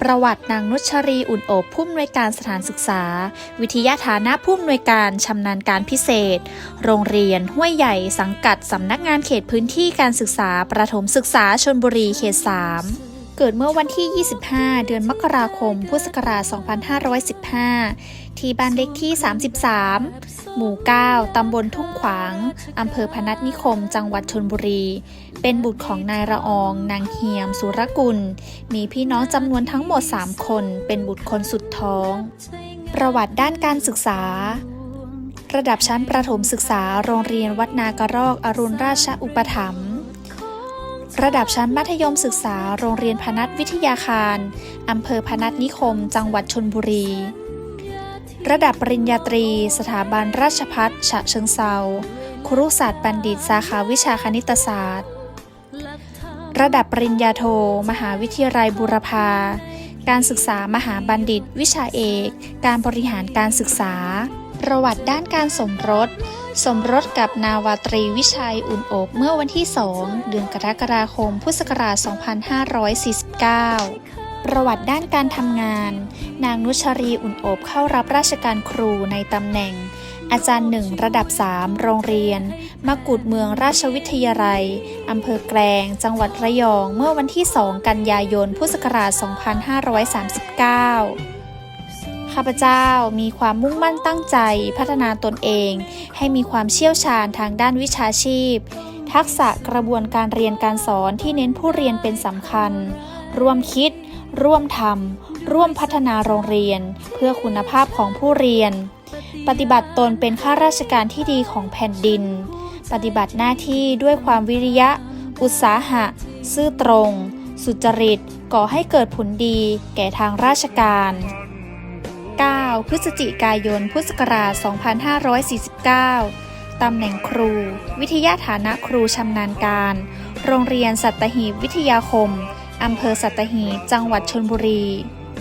ประวัตินางนุชรีอุ่นโอบผู้อำนวยการสถานศึกษา วิทยาฐานะผู้อำนวยการชำนาญการพิเศษ โรงเรียนห้วยใหญ่สังกัดสำนักงานเขตพื้นที่การศึกษาประถมศึกษาชนบุรีเขต3 เกิดเมื่อวันที่ 25 เดือนมกราคม พุทธศักราช 2515 ที่บ้านเลขที่ 33 หมู่ 9 ตำบลทุ่งขวาง อำเภอพนัสนิคม จังหวัดชนบุรี เป็นบุตรของนายละออง นางเฮียม สุรกุล มีพี่น้องจำนวนทั้งหมด 3 คน เป็นบุตรคนสุดท้อง ประวัติด้านการศึกษาระดับชั้นประถมศึกษาโรงเรียนวัดนากระรอกอรุณราชอุปถัมภ์ ระดับชั้นมัธยมศึกษาโรงเรียนพนัสวิทยาคารอำเภอพนัสนิคม จังหวัดชนบุรี ระดับปริญญาตรี สถาบันราชพัฒฉะเชิงเซาครุศาสตร์บัณฑิตสาขาวิชาคณิตศาสตร์ ระดับปริญญาโท มหาวิทยาลัยบุรพาการศึกษามหาบัณฑิต วิชาเอก การบริหารการศึกษา ประวัติด้านการสมรส สมรสกับนาวาตรีวิชัยอุ่นโอบเมื่อวันที่ 2 เดือนกรกฎาคม พุทธศักราช 2549 ประวัติด้านการทำงาน นางนุชรีอุ่นโอบเข้ารับราชการครูในตำแหน่ง อาจารย์หนึ่งระดับ 3 โรงเรียน มกุฎเมืองราชวิทยาลัยอำเภอแกลง จังหวัดระยอง เมื่อวันที่ 2 กันยายน พุทธศักราช 2539 ข้าพเจ้ามีความมุ่งมั่นตั้งใจพัฒนาตนเอง ให้มีความเชี่ยวชาญทางด้านวิชาชีพ ทักษะกระบวนการเรียนการสอนที่เน้นผู้เรียนเป็นสำคัญ ร่วมคิด ร่วมทำร่วมพัฒนาโรงเรียน เพื่อคุณภาพของผู้เรียน ปฏิบัติตนเป็นข้าราชการที่ดีของแผ่นดิน ปฏิบัติหน้าที่ด้วยความวิริยะ อุตสาหะ ซื่อตรง สุจริต ก่อให้เกิดผลดี แก่ทางราชการ 9 พฤศจิกายน พุทธศักราช 2549 ตำแหน่งครู วิทยาฐานะครูชำนาญการ โรงเรียนสัตหีบวิทยาคม อำเภอสัตหีบ จังหวัดชนบุรี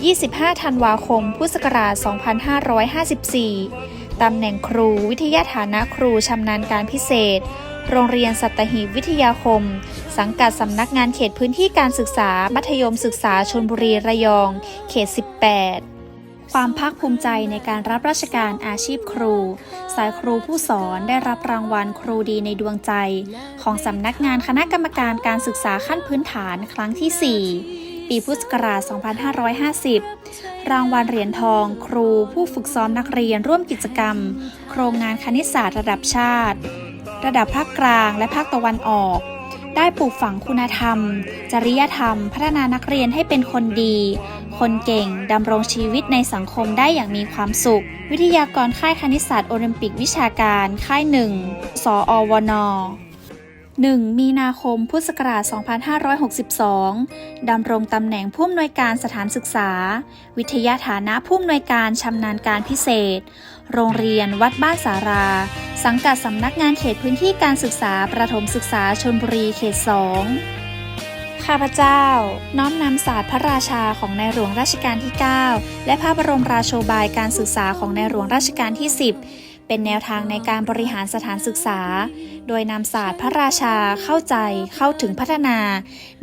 25 ธันวาคม พุทธศักราช 2554 ตำแหน่งครู วิทยาฐานะครูชำนาญการพิเศษ โรงเรียนสัตหีบวิทยาคม สังกัดสำนักงานเขตพื้นที่การศึกษา มัธยมศึกษาชนบุรีระยอง เขต 18 ความภาคภูมิใจในการรับราชการอาชีพครู สายครูผู้สอนได้รับรางวัลครูดีในดวงใจ ของสำนักงานคณะกรรมการการศึกษาขั้นพื้นฐานครั้งที่ 4 ปีพุทธศักราช 2550 รางวัลเหรียญทอง ครูผู้ฝึกซ้อมนักเรียนร่วมกิจกรรม โครงงานคณิตศาสตร์ระดับชาติ ระดับภาคกลางและภาคตะวันออก ได้ปลูกฝังคุณธรรม จริยธรรม พัฒนานักเรียนให้เป็นคนดี คนเก่ง ดำรงชีวิตในสังคมได้อย่างมีความสุข วิทยากรค่ายคณิตศาสตร์โอลิมปิกวิชาการ ค่ายหนึ่งสออวน 1 มีนาคม พุทธศักราช 2562 ดำรงตำแหน่งผู้อำนวยการสถานศึกษา วิทยาฐานะผู้อำนวยการชำนาญการพิเศษ โรงเรียนวัดบ้านสารา สังกัดสำนักงานเขตพื้นที่การศึกษาประถมศึกษาชนบุรีเขต 2 ข้าพเจ้า น้อมนำศาสตร์พระราชาของในหลวงรัชกาลที่ 9 และพระบรมราโชบายการศึกษาของในหลวงรัชกาลที่ 10 เป็นแนวทางในการบริหารสถานศึกษา โดยนำศาสตร์พระราชาเข้าใจเข้าถึงพัฒนา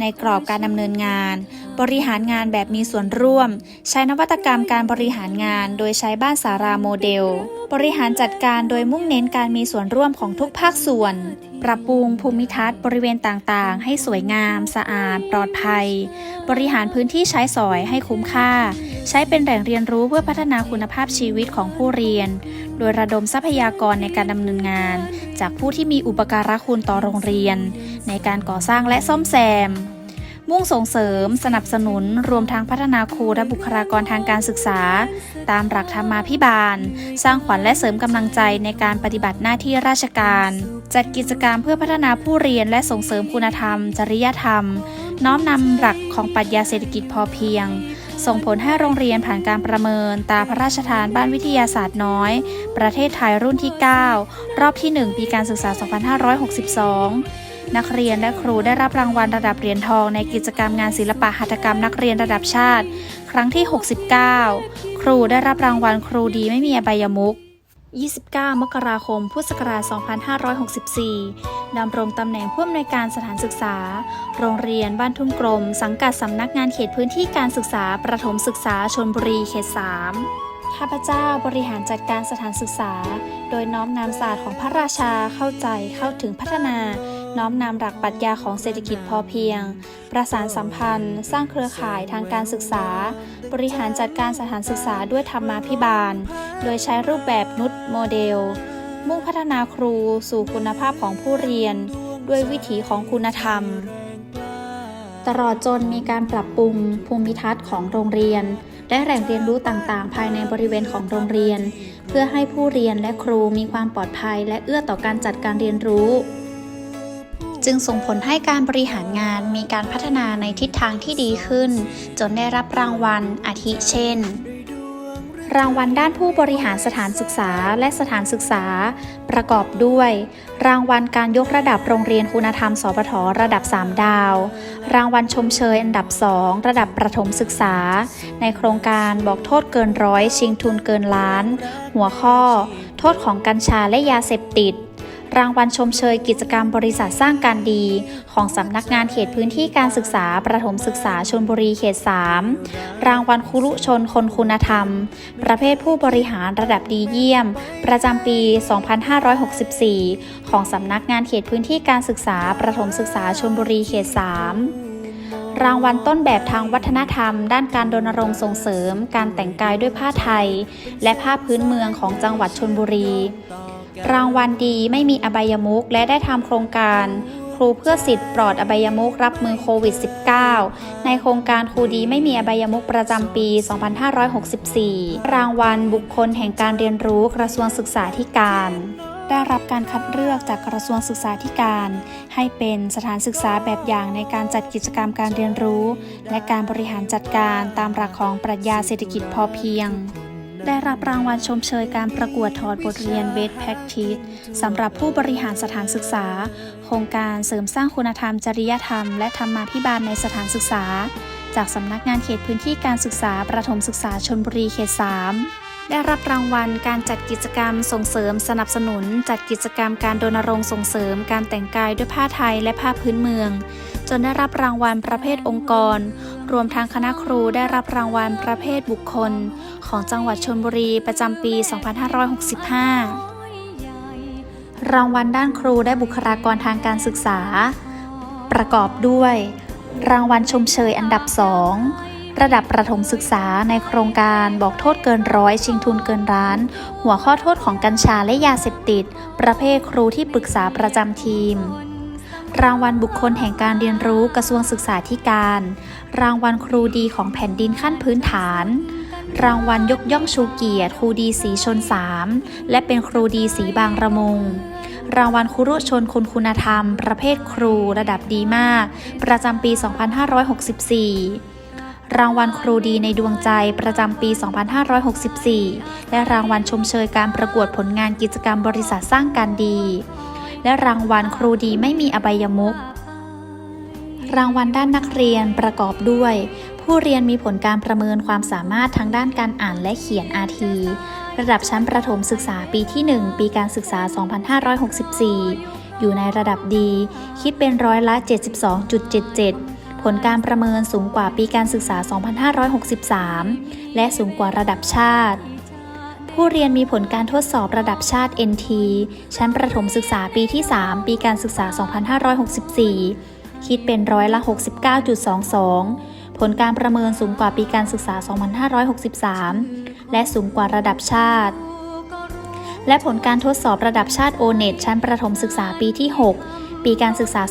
ในกรอบการดำเนินงาน บริหารงานแบบมีส่วนร่วม ใช้นวัตกรรมการบริหารงาน โดยใช้บ้านสาราโมเดล บริหารจัดการโดยมุ่งเน้นการมีส่วนร่วมของทุกภาคส่วน ปรับปรุงภูมิทัศน์บริเวณต่างๆ ให้สวยงาม สะอาด ปลอดภัย บริหารพื้นที่ใช้สอยให้คุ้มค่า ใช้เป็นแหล่งเรียนรู้เพื่อพัฒนาคุณภาพชีวิตของผู้เรียน โดยระดมทรัพยากรในการดำเนินงาน จากผู้ที่มีอุปการะคุณต่อโรงเรียน ในการก่อสร้างและซ่อมแซม มุ่งส่งเสริม สนับสนุน รวมทั้งพัฒนาครูและบุคลากรทางการศึกษา ตามหลักธรรมาภิบาล สร้างขวัญและเสริมกำลังใจในการปฏิบัติหน้าที่ราชการ จัดกิจกรรมเพื่อพัฒนาผู้เรียนและส่งเสริมคุณธรรม จริยธรรม น้อมนำหลักของปรัชญาเศรษฐกิจพอเพียง ส่งผลให้โรงเรียนผ่านการประเมินตาพระราชทานบ้านวิทยาศาสตร์น้อย ประเทศไทยรุ่นที่ 9 รอบที่ 1 ปีการศึกษา 2562 นักเรียนและครูได้รับรางวัลระดับเหรียญทองในกิจกรรมงานศิลปะหัตถกรรมนักเรียนระดับชาติ ครั้งที่ 69 ครูได้รับรางวัลครูดีไม่มีอบายมุข 29 มกราคม พุทธศักราช 2564 ดำรงตำแหน่งผู้อำนวยการสถานศึกษา โรงเรียนบ้านทุ่งกลม สังกัดสำนักงานเขตพื้นที่การศึกษา ประถมศึกษาชนบุรีเขต 3 ข้าพเจ้าบริหารจัดการสถานศึกษา โดยน้อมนำศาสตร์ของพระราชาเข้าใจเข้าถึงพัฒนา น้อมนำหลักปรัชญาของเศรษฐกิจพอเพียง ประสานสัมพันธ์ สร้างเครือข่ายทางการศึกษา บริหารจัดการสถานศึกษาด้วยธรรมาภิบาล โดยใช้รูปแบบนุช โมเดล มุ่งพัฒนาครูสู่คุณภาพของผู้เรียน ด้วยวิถีของคุณธรรม ตลอดจนมีการปรับปรุงภูมิทัศน์ของโรงเรียน และแหล่งเรียนรู้ต่างๆ ภายในบริเวณของโรงเรียน เพื่อให้ผู้เรียนและครูมีความปลอดภัย และเอื้อต่อการจัดการเรียนรู้จึงส่งผลให้การบริหารงานมีการพัฒนาในทิศทางที่ดีขึ้น จนได้รับรางวัลอาทิเช่น รางวัลด้านผู้บริหารสถานศึกษาและสถานศึกษา ประกอบด้วย รางวัลการยกระดับโรงเรียนคุณธรรมสปทระดับ 3 ดาว รางวัลชมเชยอันดับ 2 ระดับประถมศึกษา ในโครงการบอกโทษเกินร้อยชิงทุนเกินล้าน หัวข้อ โทษของกัญชาและยาเสพติด รางวัลชมเชยกิจกรรมบริษัทสร้างการดี ของสำนักงานเขตพื้นที่การศึกษาประถมศึกษาชลบุรีเขต 3 รางวัลครุชนคนคุณธรรม ประเภทผู้บริหารระดับดีเยี่ยม ประจำปี 2564 ของสำนักงานเขตพื้นที่การศึกษาประถมศึกษาชลบุรีเขต 3รางวัลต้นแบบทางวัฒนธรรม ด้านการรณรงค์ส่งเสริม การแต่งกายด้วยผ้าไทย และผ้าพื้นเมืองของจังหวัดชลบุรี รางวัลดีไม่มีอบายมุขและได้ทำโครงการครูเพื่อสิทธิ์ปลอดอบายมุขรับมือโควิด -19 ในโครงการครูดีไม่มีอบายมุขประจำปี 2564 รางวัลบุคคลแห่งการเรียนรู้กระทรวงศึกษาธิการ ได้รับการคัดเลือกจากกระทรวงศึกษาธิการ ให้เป็นสถานศึกษาแบบอย่างในการจัดกิจกรรมการเรียนรู้ และการบริหารจัดการตามหลักของปรัชญาเศรษฐกิจพอเพียง ได้รับรางวัลชมเชยการประกวดถอดบทเรียน Best Practice สำหรับผู้บริหารสถานศึกษา โครงการเสริมสร้างคุณธรรม จริยธรรม และธรรมาภิบาลในสถานศึกษา จากสำนักงานเขตพื้นที่การศึกษาประถมศึกษาชนบุรีเขต 3ได้รับรางวัลการจัดกิจกรรมส่งเสริมสนับสนุน จัดกิจกรรมการรณรงค์ส่งเสริม การแต่งกายด้วยผ้าไทยและผ้าพื้นเมือง จนได้รับรางวัลประเภทองค์กร รวมทั้งคณะครูได้รับรางวัลประเภทบุคคล ของจังหวัดชลบุรีประจำปี 2565 รางวัลด้านครูได้บุคลากรทางการศึกษา ประกอบด้วย รางวัลชมเชยอันดับ2ระดับประถมศึกษาในโครงการบอกโทษเกินร้อยชิงทุนเกินร้าน หัวข้อโทษของกัญชาและยาเสพติด ประเภทครูที่ปรึกษาประจำทีม รางวัลบุคคลแห่งการเรียนรู้กระทรวงศึกษาธิการ รางวัลครูดีของแผ่นดินขั้นพื้นฐาน รางวัลยกย่องชูเกียรติครูดีสีชน3และเป็นครูดีสีบางระมง รางวัลครุชนคนคุณธรรม ประเภทครูระดับดีมาก ประจำปี 2564รางวัลครูดีในดวงใจประจำปี 2564 และรางวัลชมเชยการประกวดผลงานกิจกรรมบริษัทสร้างการดี และรางวัลครูดีไม่มีอบายมุขรางวัลด้านนักเรียนประกอบด้วย ผู้เรียนมีผลการประเมินความสามารถทางด้านการอ่านและเขียน RT ระดับชั้นประถมศึกษาปีที่ 1 ปีการศึกษา 2564 อยู่ในระดับดี คิดเป็นร้อยละ 72.77 ผลการประเมินสูงกว่าปีการศึกษา 2563 และสูงกว่าระดับชาติ ผู้เรียนมีผลการทดสอบระดับชาติ NT ชั้นประถมศึกษาปีที่ 3 ปีการศึกษา 2564 คิดเป็นร้อยละ 69.22 ผลการประเมินสูงกว่าปีการศึกษา 2563 และสูงกว่าระดับชาติ และผลการทดสอบระดับชาติ O-NET ชั้นประถมศึกษาปีที่ 6ปีการศึกษา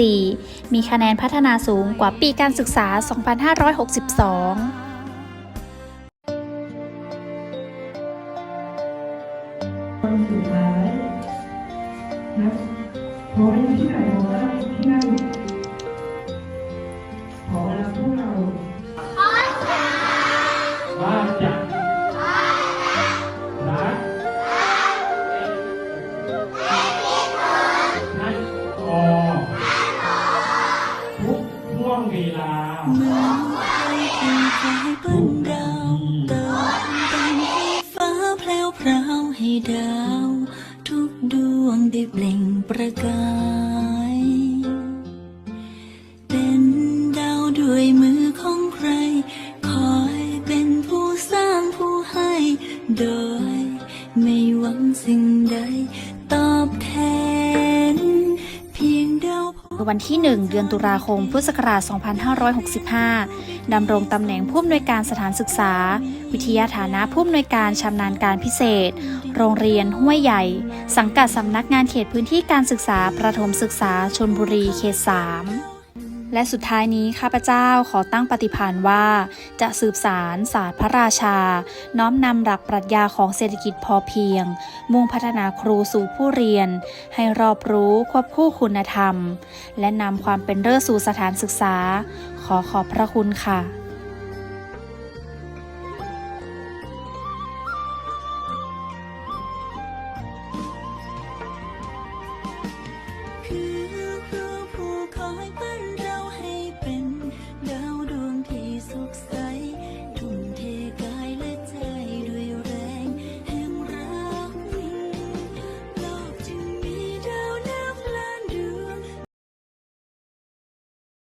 2564 มีคะแนนพัฒนาสูงกว่าปีการศึกษา 2562 นสุดท้ายนะพอให้ที่ไหนขอได้ที่นั่น โดย ไม่หวังสิ่งใดตอบแทน เพียงดาพอ วันที่ 1 เดือนตุลาคม พุทธศักราช 2565 ดำรงตำแหน่งผู้อำนวยการสถานศึกษา วิทยาฐานะผู้อำนวยการชำนาญการพิเศษ โรงเรียนห้วยใหญ่ สังกัดสำนักงานเขตพื้นที่การศึกษาประถมศึกษาชนบุรีเขต 3 และสุดท้ายนี้ข้าพเจ้าขอตั้งปฏิภาณว่า จะสืบสารศาสตร์พระราชา น้อมนำหลักปรัชญาของเศรษฐกิจพอเพียง มุ่งพัฒนาครูสู่ผู้เรียน ให้รอบรู้ควบคู่คุณธรรม และนำความเป็นเลิศสู่สถานศึกษา ขอขอบพระคุณค่ะ